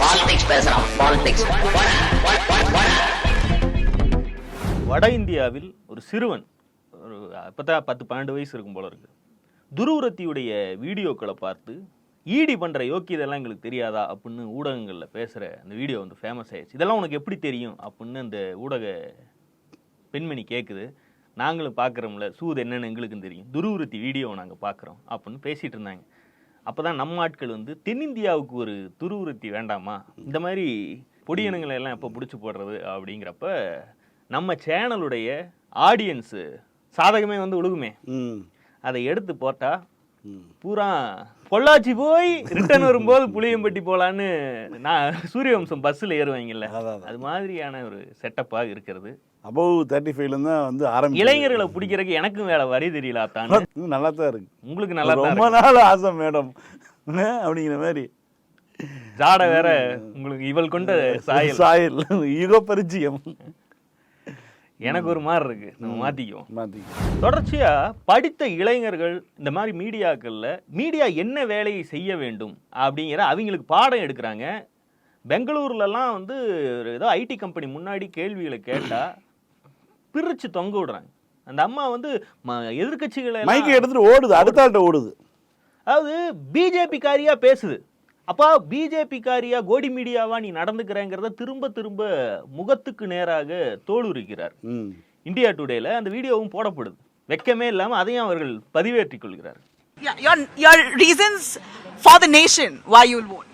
Politics பேசுறான் politics வட இந்தியாவில் ஒரு சிறுவன் ஒரு அப்பதான் பத்து பன்னெண்டு வயசு இருக்கும் போல இருக்கு. துருவரத்தியுடைய வீடியோக்களை பார்த்து ஈடி பண்ணுற யோக்கியதெல்லாம் எங்களுக்கு தெரியாதா அப்படின்னு ஊடகங்களில் பேசுகிற அந்த வீடியோ வந்து ஃபேமஸ் ஆயிடுச்சு. இதெல்லாம் உனக்கு எப்படி தெரியும் அப்படின்னு அந்த ஊடக பெண்மணி கேட்குது நாங்களும் பார்க்குறோம்ல சூது என்னென்னு எங்களுக்கும் தெரியும். துருவருத்தி வீடியோவை நாங்கள் பார்க்குறோம் அப்படின்னு பேசிகிட்டு இருந்தாங்க. அப்பதான் நம்ம ஆட்கள் வந்து தென்னிந்தியாவுக்கு ஒரு துருவருத்தி வேண்டாமா? இந்த மாதிரி பொடியனுங்களை எல்லாம் எப்போ பிடிச்சி போடுறது அப்படிங்கிறப்ப நம்ம சேனலுடைய ஆடியன்ஸு சாதகமே வந்து ஒழுகுமே அதை எடுத்து போட்டா ம். பூரா பொள்ளாச்சி போய் ரிட்டர்ன் வரும்போது புளியம்பட்டி போலான்னு நான் சூரியவம்சம் பஸ்ஸில் ஏறுவாங்கல்ல. அது மாதிரியான ஒரு செட்டப்பாக இருக்கிறது. அபவ் தேர்ட்டி ஃபைவ்ல தான் வந்து ஆரம்பி இளைஞர்களை பிடிக்கிறதுக்கு எனக்கும் வேலை வரி தெரியல அத்தான்னு நல்லா தான் இருக்கு. உங்களுக்கு நல்லா தான் ரொம்ப நாள் ஆசை மேடம். அப்படிங்கிற மாதிரி. ஜாடை வேற உங்களுக்கு இவள் கொண்ட சாயல். சாயல். ஈகோ பரிச்சயம். எனக்கு ஒரு மாதிரி இருக்கு. நம்ம மாத்திக்குவோம். மாத்தி தொடர்ச்சியா படித்த இளைஞர்கள் இந்த மாதிரி மீடியாக்கள்ல மீடியா என்ன வேலையை செய்ய வேண்டும்? அப்படிங்கிற அவங்களுக்கு பாடம் எடுக்கிறாங்க. பெங்களூர்லலாம் வந்து ஒரு ஏதோ ஐடி கம்பெனி முன்னாடி கேள்விகளை கேட்டா பிரிச்சு தொங்க விடுறாங்க. அந்த அம்மா வந்து ம- எதிர்க்கட்சிகளை எல்லாம் மைக்கை எடுத்துட்டு ஓடுது அடுத்த ஆள்கிட்ட ஓடுது. அதாவது பிஜேபி காரியா பேசுது. அப்பா பிஜேபி காரியா கோடி மீடியாவா நீ நடந்துக்கிறேங்கிறத திரும்ப திரும்ப முகத்துக்கு நேராக தோலுரிக்கிறார். ம். இந்தியா டுடேல அந்த வீடியோவும் போடப்படுது. வெக்கமே இல்லாம அதையும் அவர்கள் பதிவேற்றிக் கொள்கிறார். Yeah, your, your reasons for the nation why you'll vote.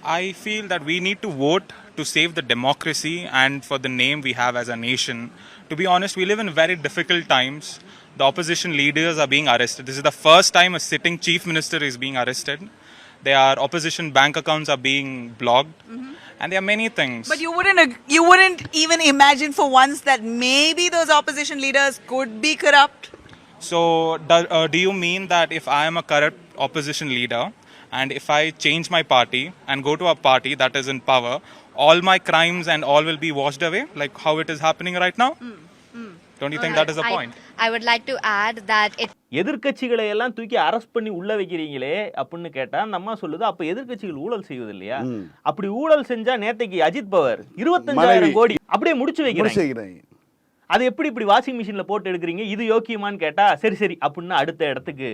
I feel that we need to vote to save the democracy and for the name we have as a nation. To be honest, we live in very difficult times. The opposition leaders are being arrested. This is the first time a sitting chief minister is being arrested. There are opposition bank accounts are being blocked, and there are many things. But you wouldn't you wouldn't even imagine for once that maybe those opposition leaders could be corrupt. So, do, uh, do you mean that if I am a corrupt opposition leader and if I change my party and go to a party that is in power, all my crimes and all will be washed away, like how it is happening right now? Don't you think that is the I, point? I would like to add that it எதிர்க்கட்சிகளை எல்லாம் தூக்கி arrest பண்ணி உள்ள வைக்கிறீங்களே அப்படின்னு கேட்டா அந்த அம்மா சொல்லுது அப்ப எதிர்க்கட்சிகள் ஊழல் செய்வது இல்லையா அப்படி ஊழல் செஞ்சா நேத்தைக்கு அஜித் பவர் இருபத்தஞ்சாயிரம். கோடி அப்படியே முடிச்சு வைக்கிறாங்க அது எப்படி இப்படி வாஷிங் மிஷின்ல போட்டு எடுக்கிறீங்க? இது யோக்கியமான்னு கேட்டா சரி சரி அப்படின்னு அடுத்த இடத்துக்கு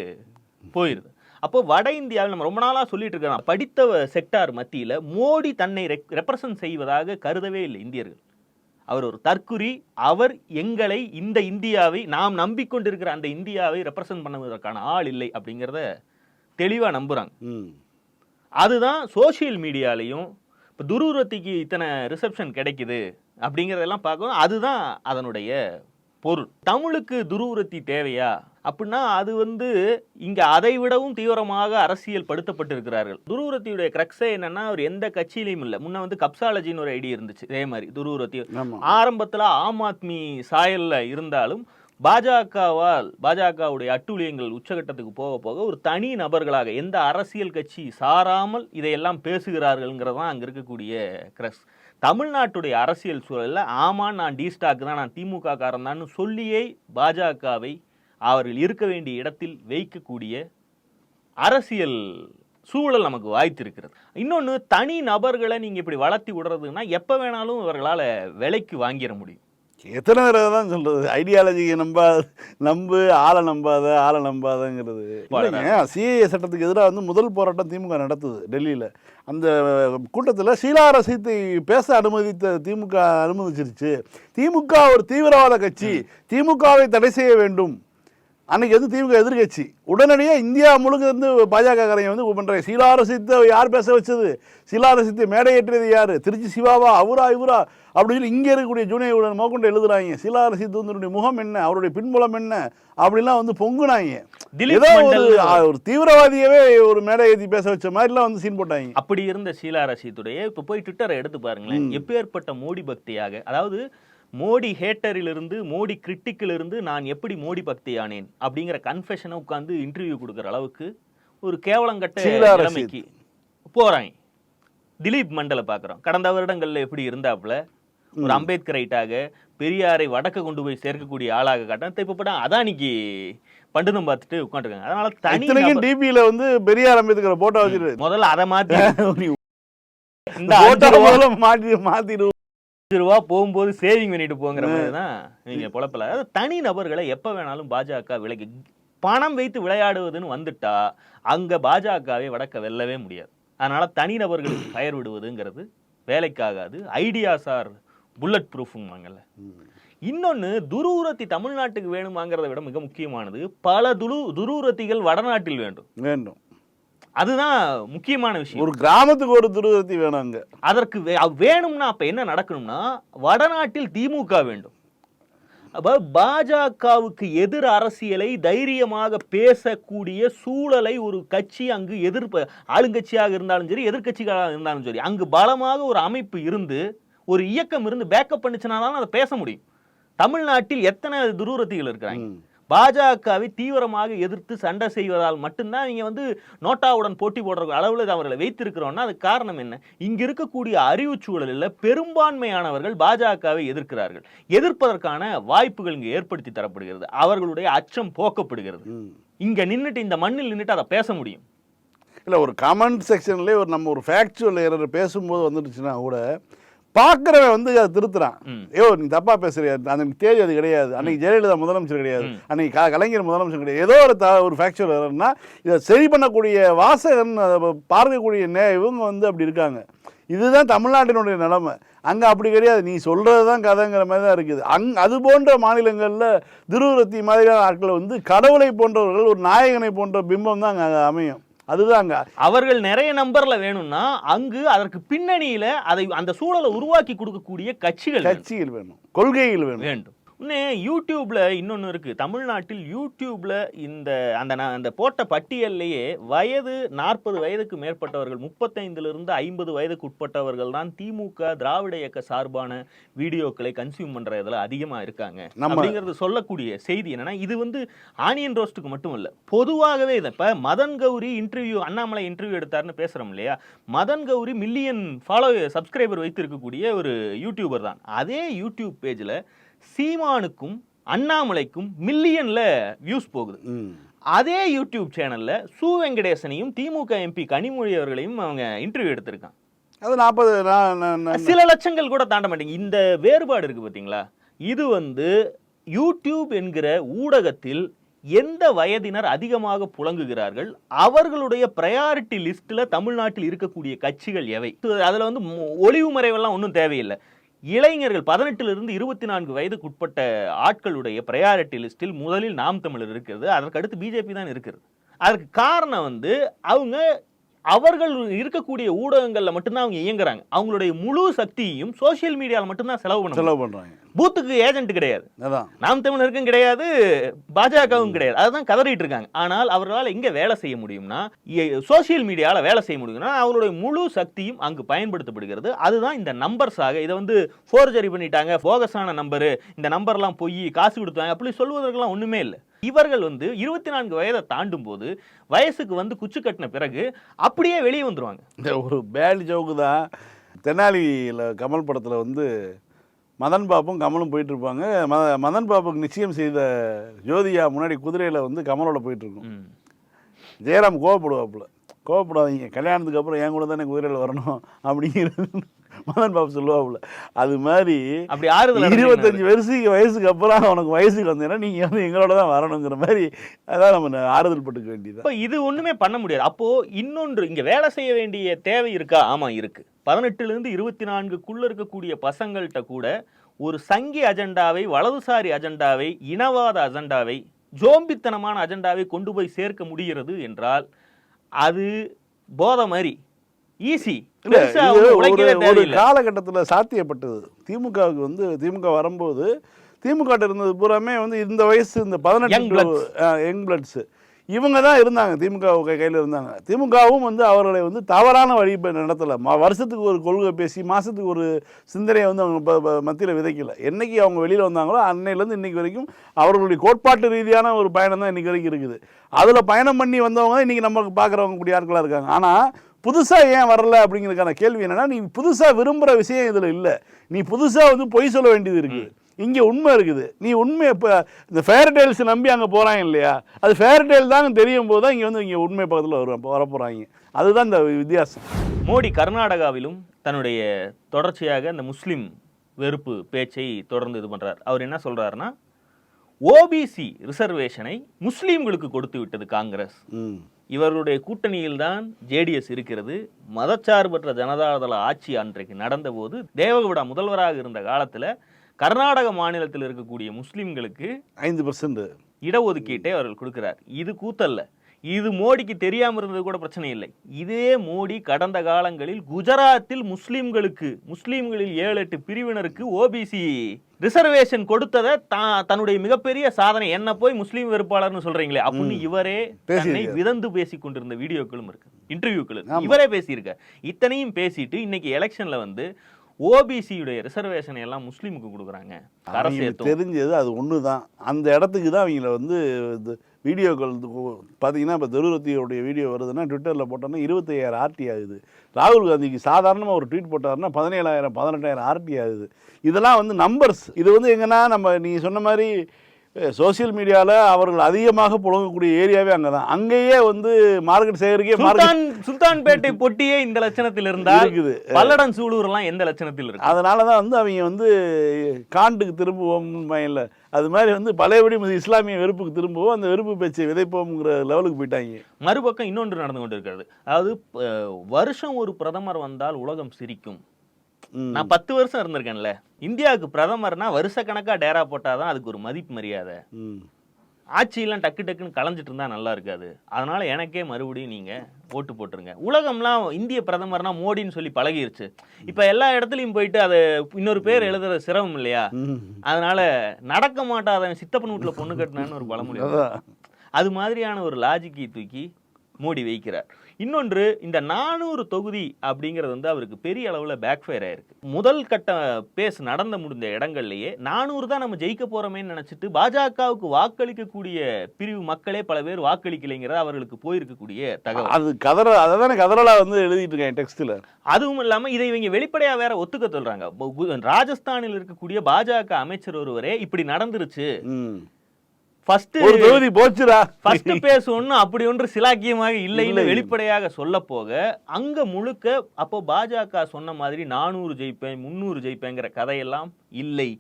போயிருது. அப்போ வட இந்தியாவில் நம்ம ரொம்ப நாளா சொல்லிட்டு இருக்கோம். படித்த செக்டார் மத்தியில மோடி தன்னை ரெப்ரசன்ட் செய்வதாக கருதவே இல்லை இந்தியர்கள். அவர் ஒரு தற்குறி அவர் எங்களை இந்த இந்தியாவை நாம் நம்பிக்கொண்டிருக்கிற அந்த இந்தியாவை ரெப்ரசன்ட் பண்ணுவதற்கான ஆள் இல்லை அப்படிங்கிறத தெளிவா நம்புறாங்க. ம். அதுதான் சோஷியல் மீடியாலையும் இப்போ துருவரத்திக்கு இத்தனை ரிசப்ஷன் கிடைக்குது அப்படிங்கிறதெல்லாம் பார்க்கவும் அதுதான் அதனுடைய பொருள். தமிழுக்கு துருவரத்தி தேவையா? அப்படின்னா அது வந்து இங்க அதை விடவும் தீவிரமாக அரசியல் படுத்தப்பட்டிருக்கிறார்கள். துருவரத்தியுடைய கிரக்ஸே என்னன்னா அவர் எந்த கட்சியிலையும் இல்லை. முன்ன வந்து கப்சாலஜின்னு ஒரு ஐடி இருந்துச்சு. இதே மாதிரி துருவரத்தி ஆரம்பத்துல ஆம் ஆத்மி சாயல்ல இருந்தாலும் பாஜகவால் பாஜகவுடைய அட்டூழியங்கள் உச்சகட்டத்துக்கு போக போக ஒரு தனி நபர்களாக எந்த அரசியல் கட்சி சாராமல் இதையெல்லாம் பேசுகிறார்கள்ங்கிறது தான் அங்கே இருக்கக்கூடிய கிரஸ் தமிழ்நாட்டுடைய அரசியல் சூழலில் ஆமாம் நான் டி ஸ்டாக் தான் நான் திமுக காரன் சொல்லியே பாஜகவை அவர்கள் இருக்க வேண்டிய இடத்தில் வைக்கக்கூடிய அரசியல் சூழல் நமக்கு வாய்த்திருக்கிறது. இன்னொன்று தனி நபர்களை நீங்கள் இப்படி வளர்த்தி விடுறதுன்னா எப்போ வேணாலும் இவர்களால் விலைக்கு வாங்கிட முடியும். எத்தனை தடவை தான் சொல்றது? ஐடியாலஜியை நம்ப நம்பு ஆளை நம்பாத ஆளை நம்பாதங்கிறது. சிஏஏ சட்டத்துக்கு எதிராக வந்து முதல் போராட்டம் திமுக நடத்துது டெல்லியில். அந்த கூட்டத்தில் ஷீலா ரசீத்தை பேச அனுமதித்த திமுக அனுமதிச்சிருச்சு. திமுக ஒரு தீவிரவாத கட்சி. திமுகவை தடை செய்ய வேண்டும். அன்னைக்கு வந்து திமுக எதிர்க்கட்சி உடனடியாக இந்தியா முழுக்க இருந்து பாஜக காரங்க வந்து பண்ணுறாங்க சீலா ரசித்தை யார் பேச வச்சது? சீலா ரசித்தை மேடை ஏற்றியது யார்? திருச்சி சிவாவா அவரா இவரா? அப்படின்னு சொல்லி இங்கே இருக்கக்கூடிய ஜூனியர் உடன் மோக்கொண்டு எழுதுறாங்க. சீலா ரசித் வந்து முகம் என்ன? அவருடைய பின்புலம் என்ன? அப்படிலாம் வந்து பொங்குனாங்க. ஏதோ ஒரு ஒரு தீவிரவாதியவே ஒரு மேடை ஏற்றி பேச வச்ச மாதிரிலாம் வந்து சீன் போட்டாங்க. அப்படி இருந்த ஷீலா ரஷீதுடைய இப்போ போய் ட்விட்டரை எடுத்து பாருங்களேன். எப்பேற்பட்ட மோடி பக்தியாக அதாவது மோடி ஹேட்டரிலிருந்து மோடி கிரிட்டிக்கிலிருந்து நான் எப்படி மோடி பக்தியானேன் அப்படிங்கிற கன்ஃபெஷனை உட்காந்து இன்டர்வியூ கொடுக்குற அளவுக்கு ஒரு கேவலங்கட்ட. நிலைமைக்கு போறாங்க. திலீப் மண்டலை பார்க்குறோம் கடந்த வருடங்கள்ல எப்படி இருந்தாப்புல? ஒரு அம்பேத்கர் ரைட்டாக பெரியாரை வடக்க கொண்டு போய் சேர்க்கக்கூடிய ஆளாக காட்டான் இப்போ படம் அதானிக்கு பண்டுதம் பார்த்துட்டு உட்காந்துருக்காங்க அதனால தனி இத்தனைக்கும் நபர்- டிபியில் வந்து பெரியார் அம்பேத்கர் போட்டோ வச்சுட்டு முதல்ல அதை மாற்றி மாத்திடுவோம். ரூபா போகும்போது சேவிங் பண்ணிட்டு போங்கிற மாதிரி தான் நீங்க பொழப்பல. தனி நபர்களை எப்ப வேணாலும் பாஜக விலகி பணம் வைத்து விளையாடுவதுன்னு வந்துட்டா அங்க பாஜகவை வடக்க வெல்லவே முடியாது. அதனால தனி நபர்களுக்கு ஃபயர் விடுவதுங்கிறது வேலைக்காகாது. ஐடியாஸ் ஆர் புல்லட் ப்ரூஃபுங்காங்கல்ல இன்னொன்னு துரூரத்தி தமிழ்நாட்டுக்கு வேணுமாங்கிறத விட மிக முக்கியமானது பல துரு துரூரத்திகள் வடநாட்டில் வேண்டும். வேண்டும். அதுதான் முக்கியமான விஷயம். ஒரு கிராமத்துக்கு ஒரு துருவத்தி வேணும் அங்க. அதற்கு வேணும்னா அப்ப என்ன நடக்கணும்னா வடநாட்டில் திமுக வேண்டும். அப்ப பாஜகவுக்கு எதிர் அரசியலை தைரியமாக பேசக்கூடிய சூழலை ஒரு கட்சி அங்கு எதிர்ப்பு ஆளுங்கட்சியாக இருந்தாலும் சரி எதிர்க்கட்சிகளாக இருந்தாலும் சரி அங்கு பலமாக ஒரு அமைப்பு இருந்து ஒரு இயக்கம் இருந்து பேக்கப் பண்ணுச்சுனா தான் அதை பேச முடியும். தமிழ்நாட்டில் எத்தனை துரூரத்திகள் இருக்கிறாங்க. பாஜகவை தீவிரமாக எதிர்த்து சண்டை செய்வதால் மட்டும்தான் நீங்க வந்து நோட்டாவுடன் போட்டி போடுற அளவில் அவர்களை வைத்திருக்கிறோம்னா அதுக்கு காரணம் என்ன? இங்க இருக்கக்கூடிய அறிவு சூழலில் பெரும்பான்மையானவர்கள் பாஜகவை எதிர்க்கிறார்கள். எதிர்ப்பதற்கான வாய்ப்புகள் இங்கு ஏற்படுத்தி தரப்படுகிறது. அவர்களுடைய அச்சம் போக்கப்படுகிறது. இங்க நின்னுட்டு இந்த மண்ணில் நின்னுட்டு அதை பேச முடியும். இல்லை ஒரு கமெண்ட் செக்ஷன்லேயே ஒரு நம்ம ஒரு ஃபேக்சுவல் எரர் பேசும்போது வந்துடுச்சுன்னா கூட பார்க்குறவன் வந்து அதை திருத்துறான். ஐயோ நீ தப்பா பேசுறியா. அன்னைக்கு தேதி அது கிடையாது. அன்னைக்கு ஜெயலலிதா முதலமைச்சர் கிடையாது. அன்னைக்கு க- கலைஞர் முதலமைச்சர் கிடையாது. ஏதோ ஒரு த ஒரு ஃபேக்சுவல் எரர்னா இதை சரி பண்ணக்கூடிய வாசகன் அதை பார்க்கக்கூடிய நே இவங்க வந்து அப்படி இருக்காங்க. இதுதான் தமிழ்நாட்டினுடைய நிலைமை. அங்கே அப்படி கிடையாது. நீ சொல்கிறது தான் கதைங்கிற மாதிரி தான் இருக்குது. அங் அது போன்ற மாநிலங்களில் திருவுரத்தி மாதிரியான ஆட்கள் வந்து கடவுளை போன்றவர்கள் ஒரு நாயகனை போன்ற பிம்பம் தான் அங்கே அமையும். அதுதான் அங்கே அவர்கள் நிறைய நம்பர்ல வேணும்னா அங்கு அதற்கு பின்னணியில அதை அந்த சூழலை உருவாக்கி கொடுக்கக்கூடிய கட்சிகள். கட்சிகள் வேணும். கொள்கைகள் வேணும். வேண்டும். இன்னும் யூடியூப்ல இன்னொன்று இருக்கு. தமிழ்நாட்டில் யூடியூப்ல இந்த அந்த நான் அந்த போட்ட பட்டியல்லையே வயது நாற்பது வயதுக்கு மேற்பட்டவர்கள் முப்பத்தைந்துல ஐம்பது வயதுக்கு உட்பட்டவர்கள் தான் திமுக திராவிட இயக்க சார்பான வீடியோக்களை கன்சியூம் பண்ற இதுல அதிகமா இருக்காங்க. அப்படிங்கிறது சொல்லக்கூடிய செய்தி என்னன்னா இது வந்து ஆனியன் ரோஸ்ட்டுக்கு மட்டும் இல்ல பொதுவாகவே இதை இப்ப மதன் கௌரி இன்டர்வியூ அண்ணாமலை இன்டர்வியூ எடுத்தாருன்னு பேசுறோம் இல்லையா? Madan Gowri million follow subscriber வைத்திருக்கக்கூடிய ஒரு யூடியூபர் தான். அதே யூடியூப் பேஜ்ல சீமானுக்கும் அண்ணாமலைக்கும் மில்லியன்ல வியூஸ் போகுது. அதே யூடியூப் சேனல்ல சு வெங்கடேசனையும் திமுக எம்பி கனிமொழி அவர்களையும் அவங்க இன்டர்வியூ எடுத்திருக்காங்க. அது நாற்பது சில லட்சங்கள் கூட தாண்ட மாட்டேங்க இந்த வேறுபாடு இருக்கு பாத்தீங்களா? இது வந்து யூடியூப் என்கிற ஊடகத்தில் எந்த வயதினர் அதிகமாக புழங்குகிறார்கள்? அவர்களுடைய ப்ரையாரிட்டி லிஸ்ட்ல தமிழ்நாட்டில் இருக்கக்கூடிய கட்சிகள் எவை? அதுல வந்து ஒளிவு மறைவெல்லாம் ஒன்றும் தேவையில்லை. இளைஞர்கள் பதினெட்டிலிருந்து இருபத்தி நான்கு வயதுக்கு உட்பட்ட ஆட்களுடைய ப்ரையாரிட்டி லிஸ்டில் முதலில் நாம் தமிழர் இருக்கிறது. அதற்கு அடுத்து பிஜேபி தான் இருக்கிறது. அதற்கு காரணம் வந்து அவங்க அவர்கள் இருக்கக்கூடிய ஊடகங்களில் மட்டும்தான் அவங்க இயங்குறாங்க. அவங்களுடைய முழு சக்தியையும் சோஷியல் மீடியாவில் மட்டும்தான் செலவு பண்ண செலவு பண்ணுறாங்க பூத்துக்கு ஏஜென்ட் கிடையாது. அதான். நாம் தமிழருக்கும் கிடையாது பாஜகவும் கிடையாது. அதுதான் கதறிட்டு இருக்காங்க. ஆனால் அவர்களால் எங்க வேலை செய்ய முடியும்னா சோஷியல் மீடியால வேலை செய்ய முடியும்னா அவங்களுடைய முழு சக்தியும் அங்கு பயன்படுத்தப்படுகிறது. அதுதான் இந்த நம்பர்ஸாக இதை வந்து ஃபோர்ஜரி பண்ணிட்டாங்க போகஸான நம்பரு இந்த நம்பர்லாம் பொய் காசு கொடுத்தாங்க அப்படி சொல்வதற்கெல்லாம் ஒண்ணுமே இல்லை. இவர்கள் வந்து இருபத்தி நான்கு வயதை தாண்டும் போது வயசுக்கு வந்து குச்சு கட்டின பிறகு அப்படியே வெளியே வந்துருவாங்க. இந்த ஒரு பேட் ஜோக்கு தான். தெனாலியில் கமல் படத்தில் வந்து மதன் பாப்பும் கமலும் போயிட்டு இருப்பாங்க மத மதன் பாப்புக்கு நிச்சயம் செய்த ஜோதியா முன்னாடி குதிரையில் வந்து கமலோட போயிட்டு இருக்கும் ம். ஜெயராம் கோவப்படுவாப்புல. கோவப்படாதீங்க. கல்யாணத்துக்கு அப்புறம் என் கூட தானே குதிரையில் வரணும். அப்படிங்கிறது மதன் பாபு சொல்லுவாப்புல அது மாதிரி அப்படி ஆறுதல் இருபத்தஞ்சு வயசுக்கு வயசுக்கு அப்புறம் உனக்கு வயசுக்கு வந்தீங்கன்னா நீங்கள் வந்து எங்களோட தான் வரணுங்கிற மாதிரி அதான் நம்ம ஆறுதல் பட்டுக்க வேண்டியது அப்ப இது ஒண்ணுமே பண்ண முடியாது. அப்போ இன்னொன்று இங்க வேலை செய்ய வேண்டிய தேவை இருக்கா? ஆமா இருக்கு. பதினெட்டுல இருந்து இருபத்தி நான்குக்குள்ள இருக்கக்கூடிய பசங்கள்கிட்ட கூட ஒரு சங்கி அஜெண்டாவை வலதுசாரி அஜெண்டாவை இனவாத அஜெண்டாவை ஜோம்பித்தனமான அஜெண்டாவை கொண்டு போய் சேர்க்க முடிகிறது என்றால் அது போதை மாதிரி. ஈஸி. ஒரு காலகட்டத்தில் சாத்தியப்பட்டது. திமுகவுக்கு வந்து திமுக வரும்போது திமுக இருந்தது பூராமே வந்து இந்த வயசு இந்த பதினெட்டு. யங் பிளட்ஸ் இவங்க தான் இருந்தாங்க திமுக கையில் இருந்தாங்க. திமுகவும் வந்து அவர்களை வந்து தவறான வழி நடத்தலை. ம வருஷத்துக்கு ஒரு கொள்கை பேசி மாதத்துக்கு ஒரு சிந்தனையை வந்து அவங்க மத்தியில் விதைக்கல. என்னைக்கு அவங்க வெளியில் வந்தாங்களோ அன்னையிலேருந்து இன்னைக்கு வரைக்கும் அவர்களுடைய கோட்பாட்டு ரீதியான ஒரு பயணம் தான் இன்னைக்கு வரைக்கும் இருக்குது. அதில் பயணம் பண்ணி வந்தவங்க இன்றைக்கி நமக்கு பார்க்குறவங்க கூடிய ஆட்களாக இருக்காங்க. ஆனால் புதுசாக ஏன் வரல அப்படிங்கிறதுக்கான கேள்வி என்னன்னா நீ புதுசாக விரும்புகிற விஷயம் இதில் இல்லை. நீ புதுசாக வந்து பொய் சொல்ல வேண்டியது இருக்குது. இங்கே உண்மை இருக்குது. நீ உண்மை இப்போ இந்த ஃபேர் டேல்ஸ் நம்பி அங்கே போகிறாங்க இல்லையா? அது ஃபேர் டேல் தான் தெரியும் போது தான் இங்கே வந்து இங்கே உண்மை பக்கத்தில் வருவாங்க வர போகிறாங்க அதுதான் இந்த வித்தியாசம். மோடி கர்நாடகாவிலும் தன்னுடைய தொடர்ச்சியாக அந்த முஸ்லிம் வெறுப்பு பேச்சை தொடர்ந்து இது பண்றார். அவர் என்ன சொல்றாருன்னா ஓபிசி ரிசர்வேஷனை முஸ்லீம்களுக்கு கொடுத்து விட்டது காங்கிரஸ். ம் இவர்களுடைய கூட்டணியில்தான் ஜேடிஎஸ் இருக்கிறது. மதச்சார்பற்ற ஜனதாதள ஆட்சி அன்றைக்கு நடந்தபோது தேவகவுடா முதல்வராக இருந்த காலத்துல கர்நாடக மாநிலத்தில் இருக்கக்கூடிய முஸ்லிம்களுக்கு ஐந்து பர்சன்ட் இடஒதுக்கீட்டை அவர்கள் கொடுக்கிறார். இது கூத்தல்ல. இது மோடிக்கு தெரியாம இருந்தது கூட பிரச்சனை இல்லை. இதே மோடி கடந்த காலங்களில் குஜராத்தில் முஸ்லிம்களுக்கு முஸ்லிம்களில் ஏழு எட்டு பிரிவினருக்கு ஓபிசி ரிசர்வேஷன் கொடுத்ததை தா- தன்னுடைய மிகப்பெரிய சாதனை. என்ன போய் முஸ்லீம் வெறுப்பாளர்னு சொல்றீங்களே அப்படின்னு இவரே தன்னை. விதந்து பேசிக் கொண்டிருந்த வீடியோக்களும் இருக்கு இன்டர்வியூக்கள் இவரே பேசியிருக்க. இத்தனையும் பேசிட்டு இன்னைக்கு எலெக்ஷன்ல வந்து ஓபிசியுடைய ரிசர்வேஷனை எல்லாம் முஸ்லீமுக்கு கொடுக்குறாங்க. தெரிஞ்சது அது ஒன்று தான் அந்த இடத்துக்கு தான் அவங்கள வந்து வீடியோக்கள் பார்த்தீங்கன்னா இப்போ துருவத்தியோடைய வீடியோ வருதுன்னா ட்விட்டரில் போட்டோன்னா இருபத்தையாயிரம் ஆர்டி ஆகுது. ராகுல் காந்திக்கு சாதாரணமாக ஒரு ட்வீட் போட்டாருன்னா பதினேழாயிரம் பதினெட்டாயிரம் ஆர்டி ஆகுது. இதெல்லாம் வந்து நம்பர்ஸ் இது வந்து எங்கன்னா நம்ம நீங்கள் சொன்ன மாதிரி சோஷியல் மீடியாவில் அவர்கள் அதிகமாக புழங்கக்கூடிய ஏரியாவே அங்கே தான் அங்கேயே வந்து மார்க்கெட் சேகரிக்க சுல்தான் சுல்தான்பேட்டை பொட்டியே இந்த லட்சணத்தில் இருந்தால் இருக்குது. பல்லடம் சூலூர் எல்லாம் எந்த லட்சணத்தில் இருக்கு? அதனால தான் வந்து அவங்க வந்து காண்டுக்கு திரும்புவோம் இல்லை. அது மாதிரி வந்து பழையபடி இஸ்லாமிய வெறுப்புக்கு திரும்புவோம் அந்த வெறுப்பு பேச்சை விதைப்போம்ங்கிற லெவலுக்கு போயிட்டாங்க. மறுபக்கம் இன்னொன்று நடந்து கொண்டிருக்கிறது. அதாவது அஹ், வருஷம் ஒரு பிரதமர் வந்தால் உலகம் சிரிக்கும். நான் பத்து வருஷம் இருந்திருக்கேன்ல. இந்தியாவுக்கு பிரதமர்னா வருஷக்கணக்கா டேரா போட்டாதான் அதுக்கு ஒரு மதிப்பு மரியாதை. ஆட்சியெல்லாம் டக்கு டக்குன்னு கலைஞ்சிட்டு இருந்தா நல்லா இருக்காது. அதனால எனக்கே மறுபடியும் நீங்க ஓட்டு போட்டுருங்க. உலகம்லாம் இந்திய பிரதமர்னா மோடின்னு சொல்லி பழகிருச்சு. இப்ப எல்லா இடத்துலயும் போயிட்டு அதை இன்னொரு பேர் எழுதுறது சிரமம் இல்லையா. அதனால நடக்க மாட்டாதவன் சித்தப்பன் வீட்டுல பொண்ணு கட்டினான்னு ஒரு பழமொழி அது மாதிரியான ஒரு லாஜிக்கை தூக்கி மோடி வைக்கிறார். இன்னொன்று இந்த நானூறு தொகுதி அப்படிங்கிறது வந்து அவருக்கு பெரிய அளவில் பேக் ஃபயர் ஆயிருக்கு. முதல் கட்ட பேஸ் நடந்த முடிந்த இடங்கள்லயே நானூறு தான் நம்ம ஜெயிக்க போறோமேன்னு நினைச்சிட்டு பாஜகவுக்கு வாக்களிக்கக்கூடிய பிரிவு மக்களே பல பேர் வாக்களிக்கலைங்கிறது அவர்களுக்கு போயிருக்கக்கூடிய தகவல். அது கதற அதை தானே கதறலா வந்து எழுதிட்டு இருக்கேன் டெக்ஸ்ட்டில் அதுவும் இல்லாம இதை இவங்க வெளிப்படையா வேற ஒத்துக்க சொல்றாங்க. பு- கு- ராஜஸ்தானில் இருக்கக்கூடிய பாஜக அமைச்சர் ஒருவரே இப்படி நடந்துருச்சு. ஃபர்ஸ்ட் ஒரு தொகுதி போச்சுடா. ஃபர்ஸ்ட் பேஸ் அப்படி ஒன்று சிலாக்கியமாக இல்லைன்னு இல்லை. வெளிப்படையாக சொல்ல போக அங்க முழுக்க அப்போ பாஜக சொன்ன மாதிரி நானூறு ஜெயிப்பேன் முந்நூறு ஜெயிப்பேங்கிற கதையெல்லாம் இல்லை.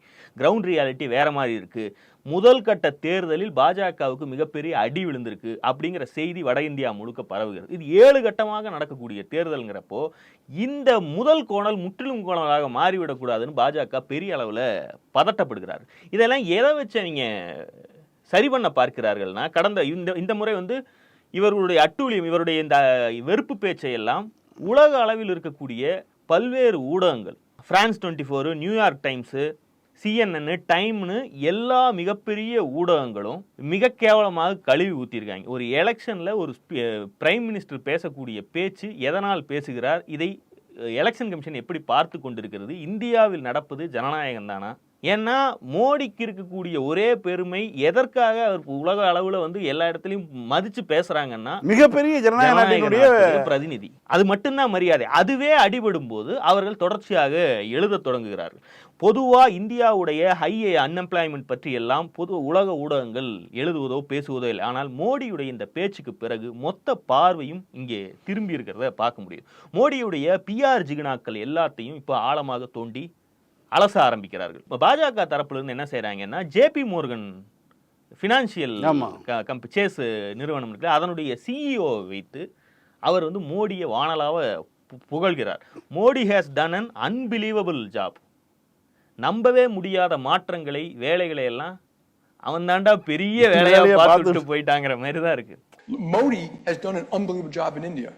கிரவுண்ட் ரியாலிட்டி வேற மாதிரி இருக்கு. முதல் கட்ட தேர்தலில் பாஜகவுக்கு மிகப்பெரிய அடி விழுந்திருக்கு அப்படிங்கிற செய்தி வட இந்தியா முழுக்க பரவுகிறது. இது ஏழு கட்டமாக நடக்கக்கூடிய தேர்தல்ங்கிறப்போ இந்த முதல் கோணல் முற்றிலும் கோணலாக மாறிவிடக்கூடாதுன்னு பாஜக பெரிய அளவுல பதட்டப்படுகிறார். இதெல்லாம் எதை வச்சு நீங்க சரி பண்ண பார்க்கிறார்கள்னா கடந்த இந்த இந்த முறை வந்து இவர்களுடைய அட்டூழியம் இவருடைய இந்த வெறுப்பு பேச்சை எல்லாம் உலக அளவில் இருக்கக்கூடிய பல்வேறு ஊடகங்கள் France twenty four New York Times CNN டைம்னு எல்லா மிகப்பெரிய ஊடகங்களும் மிக கேவலமாக கழுவி ஊற்றிருக்காங்க ஒரு எலெக்ஷனில் ஒரு பிரைம் மினிஸ்டர் பேசக்கூடிய பேச்சு எதனால் பேசுகிறார்? இதை எலெக்ஷன் கமிஷன் எப்படி பார்த்து கொண்டிருக்கிறது? இந்தியாவில் நடப்பது ஜனநாயகம் தானா ஏன்னா மோடிக்கு இருக்கக்கூடிய ஒரே பெருமை எதற்காக அவர் உலக அளவுல வந்து எல்லா இடத்துலயும் மதிச்சு பேசுறாங்கன்னா மிகப்பெரிய ஜனநாயக பிரதிநிதி. அது மட்டும்தான் மரியாதை. அதுவே அடிபடும் போது அவர்கள் தொடர்ச்சியாக எழுதத் தொடங்குகிறார்கள். பொதுவா இந்தியாவுடைய ஹை அன்எம்ப்ளாய்மெண்ட் பற்றி எல்லாம் பொது உலக ஊடகங்கள் எழுதுவதோ பேசுவதோ இல்லை. ஆனால் மோடியுடைய இந்த பேச்சுக்கு பிறகு மொத்த பார்வையும் இங்கே திரும்பி இருக்கிறத பார்க்க முடியுது. மோடியுடைய பிஆர் ஜிகனாக்கள் எல்லாத்தையும் இப்போ ஆழமாக தோண்டி அலச ஆரம்பிக்கிறார்கள் இப்போ பாஜக தரப்புல இருந்து என்ன செய்றாங்கன்னா ஜேபி மோர்கன் ஃபினான்ஷியல். கம்பி சேஸ் நிறுவனம் இருக்குல்ல அதனுடைய சிஇஓ வைத்து அவர் வந்து மோடியை வானலாவ பு- புகழ்கிறார் Modi has done un unbelievable job நம்பவே முடியாத மாற்றங்களை வேலைகளை எல்லாம் அவன் தாண்டா பெரிய வேலையா வேலையா பார்த்துட்டு பார்த்து- போயிட்டாங்கிற மாதிரி தான் இருக்கு Modi has done an unbelievable job in India.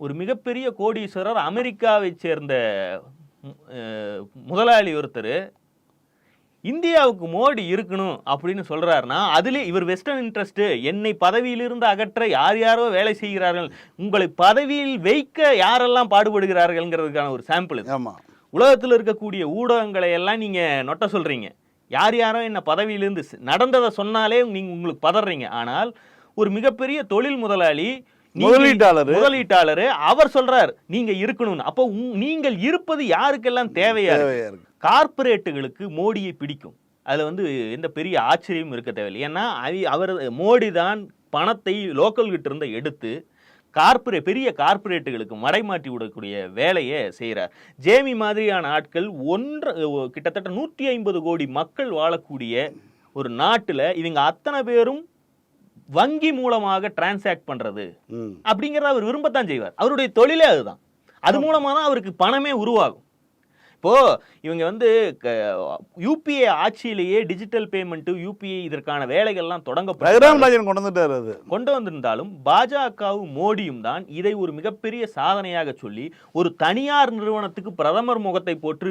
ஒரு மிகப்பெரிய கோடீஸ்வரர் அமெரிக்காவை சேர்ந்த முதலாளி ஒருத்தர் இந்தியாவுக்கு மோடி இருக்கணும் அப்படின்னு சொல்றாருன்னா அதுல இவர் வெஸ்டர்ன் இன்ட்ரெஸ்ட் என்னை பதவியிலிருந்து அகற்ற யார் யாரோ வேலை செய்கிறார்கள் உங்களை பதவியில் வைக்க யாரெல்லாம் பாடுபடுகிறார்கள்ங்கிறதுக்கான ஒரு சாம்பிள் இது. ஆமா. உலகத்தில் இருக்கக்கூடிய ஊடகங்களை எல்லாம் நீங்க நொட்ட சொல்றீங்க. யார் யாரோ என்ன பதவியிலிருந்து நடந்ததை சொன்னாலே நீங்க உங்களுக்கு பதறீங்க. ஆனால் ஒரு மிகப்பெரிய தொழில் முதலாளி முதலீட்டாளரு. முதலீட்டாளரு அவர் சொல்றார் நீங்க இருக்கணும்னு. அப்போ நீங்கள் இருப்பது யாருக்கெல்லாம் தேவையா கார்ப்பரேட்டுகளுக்கு மோடியை பிடிக்கும். அதுல வந்து எந்த பெரிய ஆச்சரியமும் இருக்க தேவையில்லை. ஏன்னா அவி- அவர் மோடி தான் பணத்தை லோக்கல் கிட்ட இருந்து எடுத்து கார்ப்பரே பெரிய கார்ப்பரேட்டுகளுக்கு மடைமாற்றி விடக்கூடிய வேலையை செய்கிறார் ஜேமி மாதிரியான ஆட்கள் ஒன்று கிட்டத்தட்ட நூற்றி ஐம்பது கோடி மக்கள் வாழக்கூடிய ஒரு நாட்டுல இவங்க அத்தனை பேரும் வங்கி மூலமாக டிரான்சாக்ட் பண்றது. அப்படிங்கறத அவர் விரும்பத்தான் செய்வார். அவருடைய தொழிலே அதுதான். அது மூலமா தான் அவருக்கு பணமே உருவாகும். இப்போ இவங்க வந்து யூபிஐ ஆட்சியிலேயே டிஜிட்டல் பேமெண்ட் யூபிஐ இதற்கான வேலைகள்லாம் தொடங்க கொண்டு வந்துட்டாரு அது. கொண்டு வந்திருந்தாலும் பாஜகவும் மோடியும் தான் இதை ஒரு மிகப்பெரிய சாதனையாக சொல்லி ஒரு தனியார் நிறுவனத்துக்கு பிரதமர் முகத்தை போட்டு